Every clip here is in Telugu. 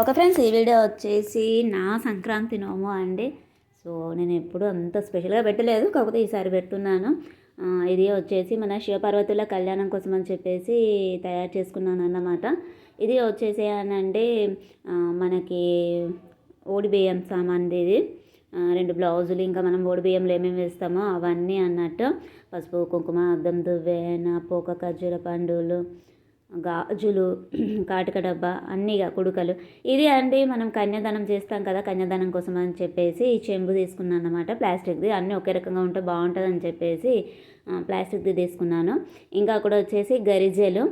ఒక ఫ్రెండ్స్ ఈ వీడియో వచ్చేసి నా సంక్రాంతి నోము అండి. సో నేను ఎప్పుడు అంత స్పెషల్గా పెట్టలేదు. కాకపోతే ఈసారి పెడుతున్నాను ఇది వచ్చేసి మన శివపార్వతుల కళ్యాణం కోసం అని చెప్పేసి తయారు చేసుకున్నాను అన్నమాట ఇది వచ్చేసి అనండి మనకి ఓడిబియ్యం సామాన్ది ఇది. రెండు బ్లౌజులు ఇంకా మనం ఓడి బియ్యంలో ఏమేమి వేస్తామో అవన్నీ అన్నట్టు. పసుపు కుంకుమ అద్దం దువ్వెన పోక ఖర్జూర పండులు గాజులు కాటుక డబ్బా అన్నీ ఇక కుడుకలు. ఇది అండి మనం కన్యాదానం చేస్తాం కదా కన్యాదానం కోసం అని చెప్పేసి ఈ చెంబు తీసుకున్నాను అనమాట ప్లాస్టిక్ది. అన్నీ ఒకే రకంగా ఉంటే బాగుంటుంది అని చెప్పేసి ప్లాస్టిక్ది తీసుకున్నాను. ఇంకా అక్కడ వచ్చేసి గరిజెలు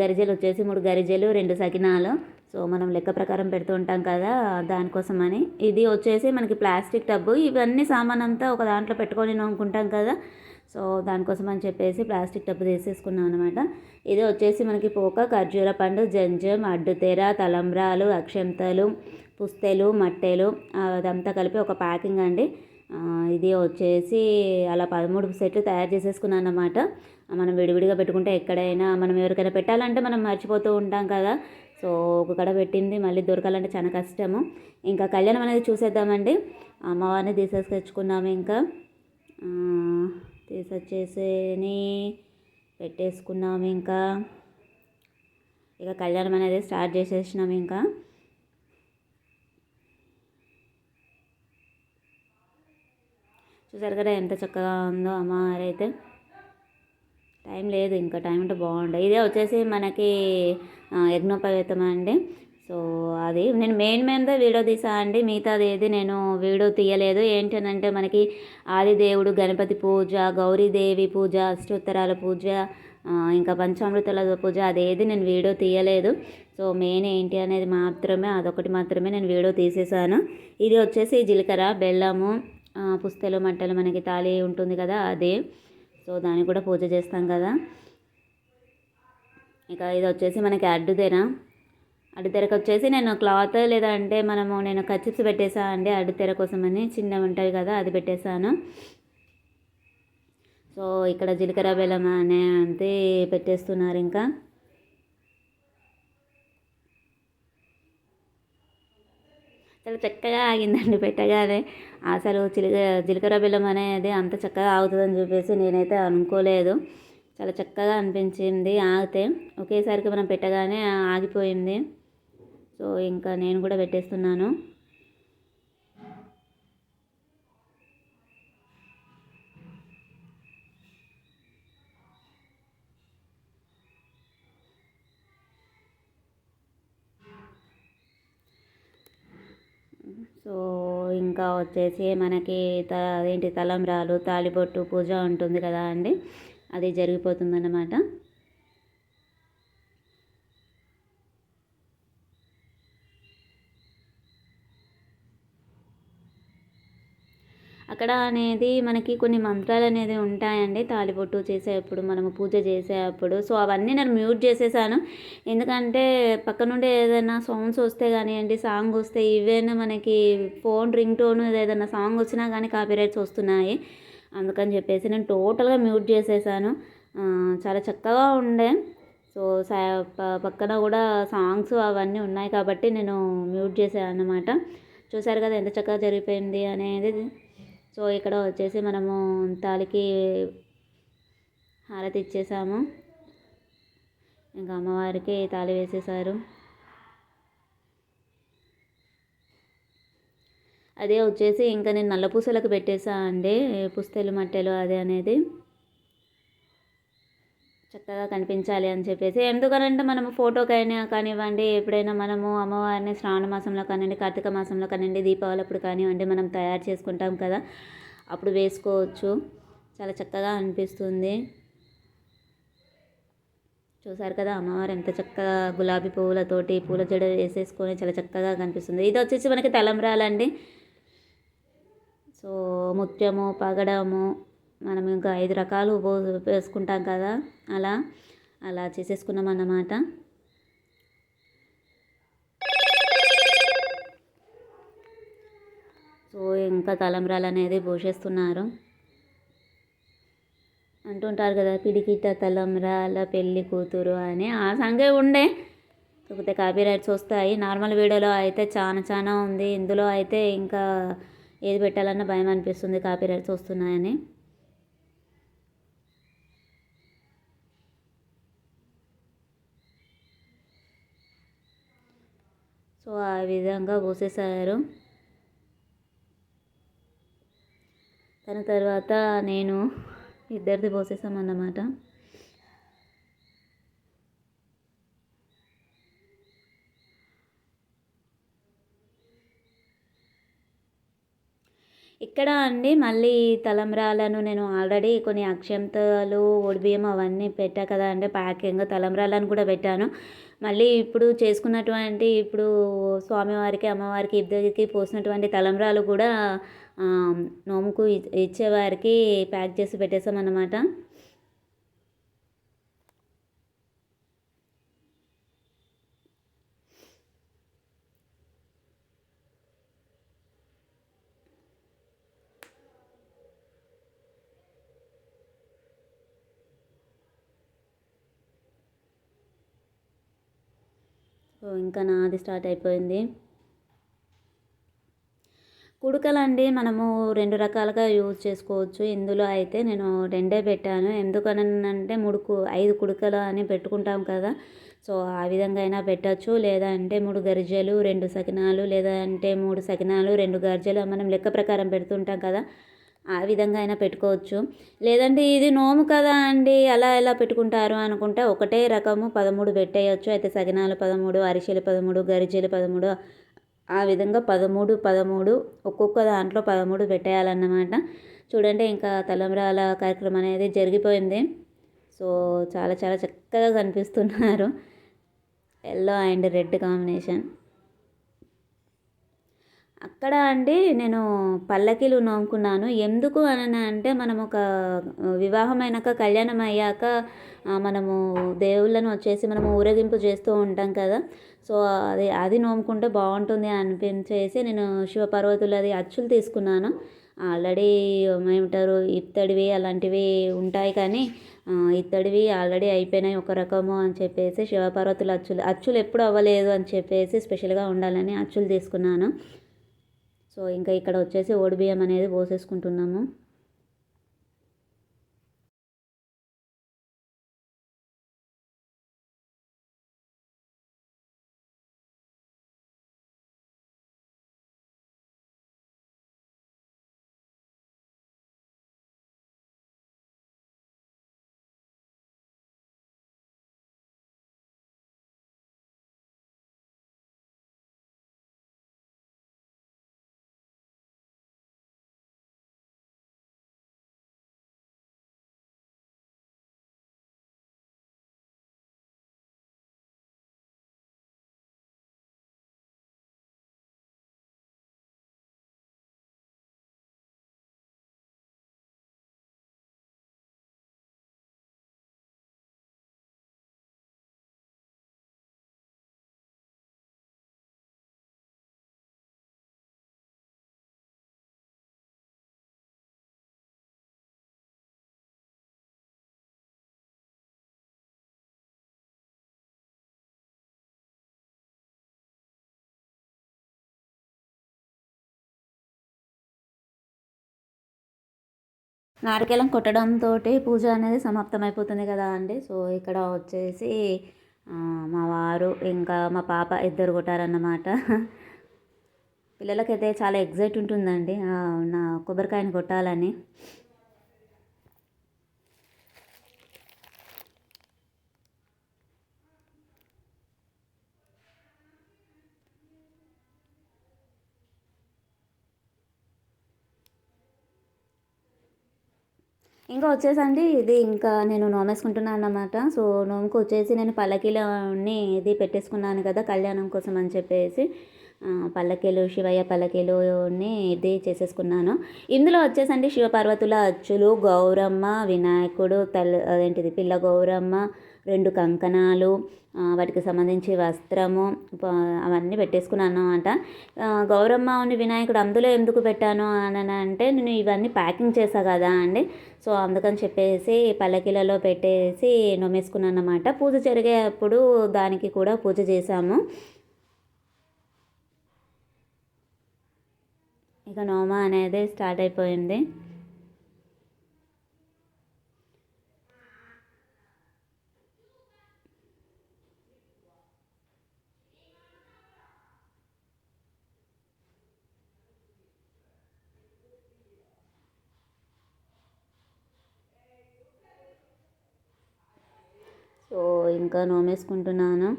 గరిజెలు వచ్చేసి మూడు గరిజెలు రెండు సకినాలు. సో మనం లెక్క ప్రకారం పెడుతూ ఉంటాం కదా దానికోసం అని ఇది వచ్చేసి మనకి ప్లాస్టిక్ టబ్బు. ఇవన్నీ సామాన్ అంతా ఒక దాంట్లో పెట్టుకొని అనుకుంటాం కదా సో దానికోసం అని చెప్పేసి ప్లాస్టిక్ టబ్బు తీసేసుకున్నాం అనమాట ఇది వచ్చేసి మనకి పోక ఖర్జూర పండు జంజం అడ్డుతెర తలంబ్రాలు అక్షంతలు పుస్తెలు మట్టెలు అదంతా కలిపి ఒక ప్యాకింగ్ అండి. ఇది వచ్చేసి అలా పదమూడు సెట్లు తయారు చేసేసుకున్నాను అనమాట మనం విడివిడిగా పెట్టుకుంటే ఎక్కడైనా మనం ఎవరికైనా పెట్టాలంటే మనం మర్చిపోతూ ఉంటాం కదా. సో ఒక కడ పెట్టింది మళ్ళీ దొరకాలంటే చాలా కష్టము. ఇంకా కళ్యాణం అనేది చూసేద్దామండి. అమ్మవారిని తీసేసుకొచ్చుకున్నాము ఇంకా. ఆ, వచ్చేసి పెట్టేసుకున్నాము ఇంకా. ఇక కళ్యాణం అనేది స్టార్ట్ చేసేసినాము ఇంకా. చూసారు కదా ఎంత చక్కగా ఉందో అమ్మారైతే టైం లేదు ఇంకా టైం ఉంటే బాగుండే. ఇదే వచ్చేసి మనకి యజ్ఞోపవేతం అండి. సో అది నేను మెయిన్ మెయిన్దే వీడియో తీసా అండి. మిగతాది ఏది నేను వీడియో తీయలేదు. ఏంటనంటే మనకి ఆదిదేవుడు గణపతి పూజ గౌరీదేవి పూజ అష్టోత్తరాల పూజ ఇంకా పంచామృతాల పూజ అదేది నేను వీడియో తీయలేదు. సో మెయిన్ ఏంటి అనేది మాత్రమే అదొకటి మాత్రమే నేను వీడియో తీసేసాను. ఇది వచ్చేసి జీలకర్ర బెల్లము పుస్తలు పుస్తెలు మట్టలు మనకి తాళి ఉంటుంది కదా అదే. సో దానికి కూడా పూజ చేస్తాం కదా. ఇక ఇది వచ్చేసి మనకి అడ్డుదేనా? అడ్డుతెరకు వచ్చేసి నేను క్లాత్ లేదా అంటే మనము నేను కచ్చిప్స్ పెట్టేసా అండి అడ్డుతెర కోసమని చిన్నవి ఉంటాయి కదా అది పెట్టేశాను సో ఇక్కడ జీలకర్ర బెల్లం అనే అంతే పెట్టేస్తున్నారు ఇంకా. చాలా చక్కగా ఆగిందండి పెట్టగానే. అసలు చిలక జీలకర్ర బెల్లం అనేది అంత చక్కగా ఆగుతుందని చెప్పేసి నేనైతే అనుకోలేదు. చాలా చక్కగా అనిపించింది ఆగితే ఒకేసారికి మనం పెట్టగానే ఆగిపోయింది. సో ఇంకా నేను కూడా పెట్టేస్తున్నాను. సో ఇంకా వచ్చేసి మనకి త అదేంటి తలంబ్రాలు తాళిబొట్టు పూజ ఉంటుంది కదా అండి. అది జరిగిపోతుందన్నమాట. అక్కడ అనేది మనకి కొన్ని మంత్రాలు అనేది ఉంటాయండి. తాలిబొట్టు చేసేటప్పుడు మనము పూజ చేసేటప్పుడు సో అవన్నీ నేను మ్యూట్ చేసేసాను. ఎందుకంటే పక్క నుండి ఏదైనా సౌండ్స్ వస్తే కానివ్వండి సాంగ్ వస్తే ఈవెన్ మనకి ఫోన్ రింగ్ టోన్ ఏదైనా సాంగ్ వచ్చినా కానీ కాపీరైట్స్ వస్తున్నాయి. అందుకని చెప్పేసి నేను టోటల్గా మ్యూట్ చేసేసాను. చాలా చక్కగా ఉండే. సో సా పక్కన కూడా సాంగ్స్ అవన్నీ ఉన్నాయి కాబట్టి నేను మ్యూట్ చేశాను అన్నమాట చూసారు కదా ఎంత చక్కగా జరిగిపోయింది అనేది. సో ఇక్కడ వచ్చేసి మనము తాలికి హారతి ఇచ్చేసాము. ఇంకా అమ్మవారికి తాళి వేసేసారు. అదే వచ్చేసి ఇంకా నేను నల్ల పూసలకు పెట్టేసా అండి పుస్తెలు మట్టెలు అదే అనేది. చక్కగా కనిపించాలి అని చెప్పేసి. ఎందుకనంటే మనము ఫోటోకైనా కానివ్వండి ఎప్పుడైనా మనము అమ్మవారిని శ్రావణ మాసంలో కానివ్వండి కార్తీక మాసంలో కానివ్వండి దీపావళి అప్పుడు కానివ్వండి మనం తయారు చేసుకుంటాం కదా అప్పుడు వేసుకోవచ్చు. చాలా చక్కగా అనిపిస్తుంది. చూసారు కదా అమ్మవారు ఎంత చక్కగా గులాబీ పువ్వులతోటి పూల జడ వేసేసుకొని చాలా చక్కగా కనిపిస్తుంది. ఇది వచ్చేసి మనకి తలంబ్రాలండి. సో ముత్యము పగడము మనం ఇంకా ఐదు రకాలు వేసుకుంటాం కదా? అలా అలా చేసేసుకున్నాం అన్నమాట. సో ఇంకా తలంబ్రాలు అనేది పోషేస్తున్నారు. అంటుంటారు కదా పిడికిట తలంబ్రాల పెళ్ళి కూతురు అని. ఆ సంగే ఉండే. కాకపోతే కాపీ రైట్స్ వస్తాయి. నార్మల్ వీడియోలో అయితే చాలా చాలా ఉంది. ఇందులో అయితే ఇంకా ఏది పెట్టాలన్న భయం అనిపిస్తుంది కాపీ రైట్స్ వస్తున్నాయని. సో ఆ విధంగా పోసేసారు దాని తర్వాత నేను ఇద్దరిది పోసేసామన్నమాట ఇక్కడ అండి? మళ్ళీ తలంబ్రాలను నేను ఆల్రెడీ కొన్ని అక్షంతలు ఒడిబియ్యం అవన్నీ పెట్టా కదా అంటే ప్యాకింగ్ తలంబ్రాలను కూడా పెట్టాను. మళ్ళీ ఇప్పుడు చేసుకున్నటువంటి ఇప్పుడు స్వామివారికి అమ్మవారికి ఇద్దరికి పోసినటువంటి తలంబ్రాలు కూడా నోముకు ఇచ్చేవారికి ప్యాక్ చేసి పెట్టేసామన్నమాట సో ఇంకా నాది స్టార్ట్ అయిపోయింది. కుడుకలండి మనము రెండు రకాలుగా యూజ్ చేసుకోవచ్చు. ఇందులో అయితే నేను రెండే పెట్టాను. ఎందుకనంటే మూడు ఐదు కుడుకలు అని పెట్టుకుంటాం కదా. సో ఆ విధంగా అయినా పెట్టచ్చు. లేదా అంటే మూడు గరిజెలు రెండు సకినాలు లేదా అంటే మూడు సకినాలు రెండు గరిజెలు మనం లెక్క ప్రకారం పెడుతుంటాం కదా. ఆ విధంగా అయినా పెట్టుకోవచ్చు. లేదంటే ఇది నోము కదా అండి అలా ఎలా పెట్టుకుంటారు అనుకుంటే ఒకటే రకము పదమూడు పెట్టేయచ్చు. అయితే సగినాలు పదమూడు అరిసెలు పదమూడు గరిజెలు పదమూడు ఆ విధంగా పదమూడు పదమూడు ఒక్కొక్క దాంట్లో పదమూడు పెట్టేయాలన్నమాట. చూడండి ఇంకా తలంబ్రాల కార్యక్రమం అనేది జరిగిపోయింది. సో చాలా చాలా చక్కగా కనిపిస్తున్నారు. Yellow and red combination. అక్కడ అండి నేను పల్లకీలు నోముకున్నాను. ఎందుకు అని అంటే మనం ఒక వివాహం అయినాక కళ్యాణం అయ్యాక మనము దేవుళ్ళను వచ్చేసి మనము ఊరేగింపు చేస్తూ ఉంటాం కదా. సో అది అది నోముకుంటే బాగుంటుంది అనిపించేసి నేను శివపార్వతులది అచ్చులు తీసుకున్నాను. ఆల్రెడీ ఏమంటారు ఇత్తడివి అలాంటివి ఉంటాయి కానీ ఇత్తడివి ఆల్రెడీ అయిపోయినాయి ఒక రకము అని చెప్పేసి శివపార్వతులు అచ్చులు అచ్చులు ఎప్పుడు అవ్వలేదు అని చెప్పేసి స్పెషల్గా ఉండాలని అచ్చులు తీసుకున్నాను. సో ఇంకా ఇక్కడ వచ్చేసి బియ్యం అనేది పోసేసుకుంటున్నాము. నారికేలం కొట్టడంతో పూజ అనేది సమాప్తమైపోతుంది కదా అండి. సో ఇక్కడ వచ్చేసి మా వారు ఇంకా మా పాప ఇద్దరు కొట్టారన్నమాట. పిల్లలకైతే చాలా ఎగ్జైట్ ఉంటుందండి నా కొబ్బరికాయని కొట్టాలని. ఇంకా వచ్చేసండి ఇది ఇంకా నేను నోమేసుకుంటున్నాను అన్నమాట. సో నోముకు వచ్చేసి నేను పల్లకీలోని ఇది పెట్టేసుకున్నాను కదా కళ్యాణం కోసం అని చెప్పేసి పల్లకీలు శివయ్య పల్లకీలుని ఇది చేసేసుకున్నాను. ఇందులో వచ్చేసండి శివపార్వతుల అచ్చులు గౌరమ్మ వినాయకుడు తల్లి అదేంటిది పిల్ల గౌరమ్మ రెండు కంకణాలు వాటికి సంబంధించి వస్త్రము అవన్నీ పెట్టేసుకున్నాను అనమాట గౌరమ్మని వినాయకుడు అందులో ఎందుకు పెట్టాను అని అంటే నేను ఇవన్నీ ప్యాకింగ్ చేశా కదా అండి. సో అందుకని చెప్పేసి పల్లకిలలో పెట్టేసి నొమ్మేసుకున్నాను అనమాట పూజ జరిగేటప్పుడు దానికి కూడా పూజ చేశాము. ఇక నోమ అనేది స్టార్ట్ అయిపోయింది సో ఇంకా నోమేసుకుంటున్నాను.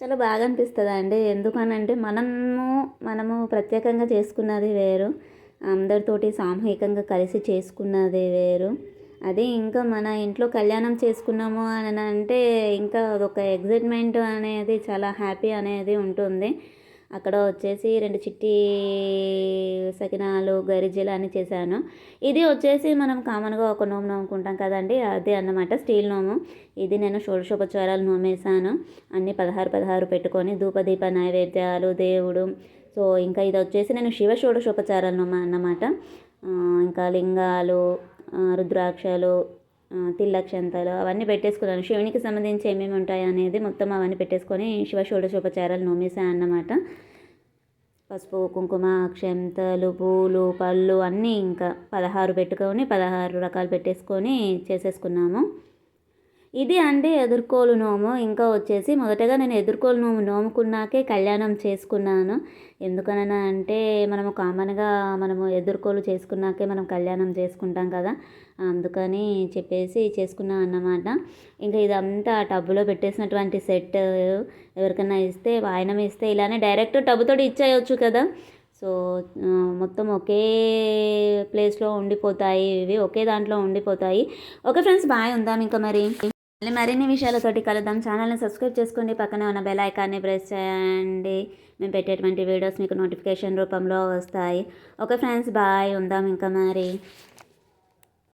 చాలా బాగా అనిపిస్తుంది అండి ఎందుకనంటే మనము మనము ప్రత్యేకంగా చేసుకున్నది వేరు. అందరితోటి సామూహికంగా కలిసి చేసుకున్నది వేరు. అదే ఇంకా మన ఇంట్లో కళ్యాణం చేసుకున్నాము అని అంటే ఇంకా అదొక ఎగ్జైట్మెంట్ అనేది చాలా హ్యాపీ అనేది ఉంటుంది. అక్కడ వచ్చేసి రెండు చిట్టి సకినాలు గరిజెలు అని చేశాను. ఇది వచ్చేసి మనం కామన్గా ఒక నోము నోముకుంటాం కదండి అదే అన్నమాట స్టీల్ నోము. ఇది నేను షోడశోపచారాలు నోమేశాను. అన్ని పదహారు పదహారు పెట్టుకొని ధూపదీప నైవేద్యాలు దేవుడు. సో ఇంకా ఇది వచ్చేసి నేను శివ షోడశోపచారాలు నోమ అన్నమాట. ఇంకా లింగాలు రుద్రాక్షలు తిల్లక్షంతలు అవన్నీ పెట్టేసుకున్నాను. శివునికి సంబంధించి ఏమేమి ఉంటాయి అనేది మొత్తం అవన్నీ పెట్టేసుకొని శివ షోడశోపచారాలు నోమేశాను అన్నమాట. పసుపు కుంకుమ అక్షంతలు పూలు పళ్ళు అన్నీ ఇంకా పదహారు పెట్టుకొని పదహారు రకాలు పెట్టేసుకొని చేసేసుకున్నాము. ఇది అండి ఎదుర్కోలు నోము. ఇంకా వచ్చేసి మొదటగా నేను ఎదుర్కోలు నోము నోముకున్నాకే కళ్యాణం చేసుకున్నాను. ఎందుకనన్నా అంటే మనము కామన్గా మనము ఎదుర్కోలు చేసుకున్నాకే మనం కళ్యాణం చేసుకుంటాం కదా. అందుకని చెప్పేసి చేసుకున్నాం అన్నమాట. ఇంకా ఇదంతా టబ్బులో పెట్టేసినటువంటి సెట్ ఎవరికైనా ఇస్తే వాయనం ఇస్తే ఇలానే డైరెక్ట్ టబ్బుతో ఇచ్చేయచ్చు కదా. సో మొత్తం ఒకే ప్లేస్లో ఉండిపోతాయి. ఇవి ఒకే దాంట్లో ఉండిపోతాయి. Okay friends bye. ఉందాం ఇంకా మరి. మళ్ళీ మరిన్ని విషయాలతోటి కలుద్దాం. ఛానల్ని సబ్స్క్రైబ్ చేసుకోండి. పక్కనే ఉన్న బెల్ ఐకాన్ని ప్రెస్ చేయండి. మేము పెట్టేటువంటి వీడియోస్ మీకు నోటిఫికేషన్ రూపంలో వస్తాయి. Okay friends bye. ఉందాం ఇంకా మరి.